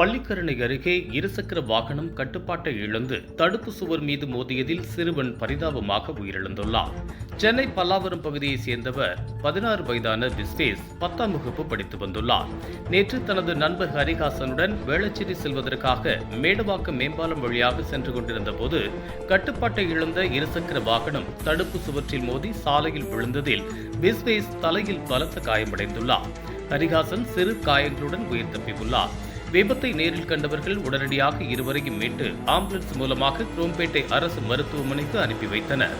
பள்ளிக்கரணை அருகே இருசக்கர வாகனம் கட்டுப்பாட்டை இழந்து தடுப்பு சுவர் மீது மோதியதில் சிறுவன் பரிதாபமாக உயிரிழந்துள்ளார் சென்னை பல்லாவரம் பகுதியைச் சேர்ந்தவர் பதினாறு வயதான விஸ்வேஸ் பத்தாம் வகுப்பு படித்து வந்துள்ளார். நேற்று தனது நண்பர் ஹரிஹாசனுடன் வேளச்சேரி செல்வதற்காக மேடவாக்கம் மேம்பாலம் வழியாக சென்று கொண்டிருந்த போது கட்டுப்பாட்டை இழந்த இருசக்கர வாகனம் தடுப்பு சுவற்றில் மோதி சாலையில் விழுந்ததில் விஸ்வேஸ் தலையில் பலத்த காயமடைந்துள்ளார். ஹரிஹாசன் சிறு காயங்களுடன் உயிர் தப்பியுள்ளார். விபத்தை நேரில் கண்டவர்கள் உடனடியாக இருவரையும் மீட்டு ஆம்புலன்ஸ் மூலமாக குரோம்பேட்டை அரசு மருத்துவமனைக்கு அனுப்பி வைத்தனர்.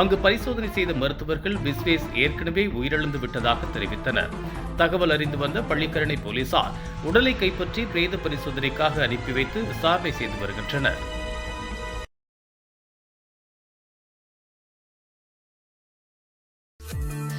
அங்கு பரிசோதனை செய்த மருத்துவர்கள் விஸ்வேஸ் ஏற்கனவே உயிரிழந்து விட்டதாக தெரிவித்தனர். தகவல் அறிந்து வந்த பள்ளிக்கரணை போலீசார் உடலை கைப்பற்றி பிரேத பரிசோதனைக்காக அனுப்பி வைத்து விசாரணை செய்து வருகின்றனர்.